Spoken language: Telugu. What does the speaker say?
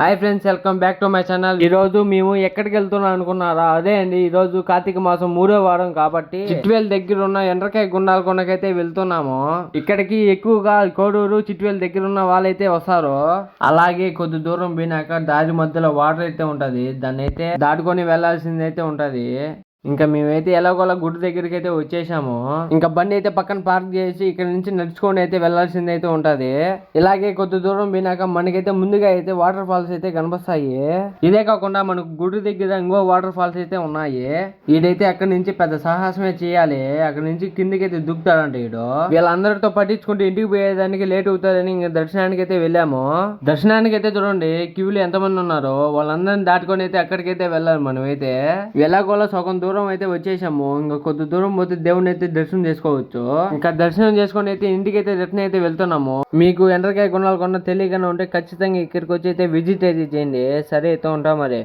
Hi friends welcome back to my channel ఈ రోజు మేము ఎక్కడికి వెళ్తున్నాం అనుకున్నారా? అదే అండి ఈ రోజు కార్తీక మాసం మూడో వారం కాబట్టి చిట్వేల్ దగ్గర ఉన్న ఎండ్రకాయ గుండాల కొండకైతే వెళ్తున్నాము. ఇక్కడికి ఎక్కువగా కోడూరు చిట్వేల్ దగ్గర ఉన్న వాళ్ళైతే వస్తారు. అలాగే కొద్ది దూరం పోయినాక దారి మధ్యలో వాటర్ అయితే ఉంటది. దాన్ని అయితే దాటుకొని వెళ్ళాల్సింది అయితే ఉంటది. ఇంకా మేమైతే ఎలాగోలా గుడి దగ్గరికి అయితే వచ్చేసాము. ఇంకా బండి అయితే పక్కన పార్క్ చేసి ఇక్కడ నుంచి నడుచుకొని అయితే వెళ్ళాల్సింది అయితే ఉంటది. ఇలాగే కొద్ది దూరం పోయినాక మనకైతే ముందుగా అయితే వాటర్ ఫాల్స్ అయితే కనిపిస్తాయి. ఇదే కాకుండా మనకు గుడి దగ్గర ఇంకో వాటర్ ఫాల్స్ అయితే ఉన్నాయి. ఈడైతే అక్కడ నుంచి పెద్ద సాహసమే చేయాలి. అక్కడ నుంచి కిందికి అయితే దుక్కుతాడంట ఈడు. వీళ్ళందరితో పట్టించుకుంటూ ఇంటికి పోయేదానికి లేట్ అవుతారని ఇంకా దర్శనానికి అయితే వెళ్ళాము. దర్శనానికి అయితే చూడండి క్యూలు ఎంతమంది ఉన్నారో వాళ్ళందరిని దాటుకొని అయితే అక్కడికైతే వెళ్ళాలి మనం అయితే ఎలాగోలా సగం దూరం అయితే వచ్చేసాము. ఇంకా కొద్ది దూరం పోతే దేవుని అయితే దర్శనం చేసుకోవచ్చు. ఇంకా దర్శనం చేసుకొని అయితే ఇంటికి అయితే రిటర్న్ అయితే వెళ్తున్నాము. మీకు ఎండ్రకాయ కొనాలి కొన్న తెలియకుండా ఉంటే ఖచ్చితంగా ఇక్కడికి వచ్చి అయితే విజిట్ అయితే చేయండి. సరే అయితే ఉంటాం మరి.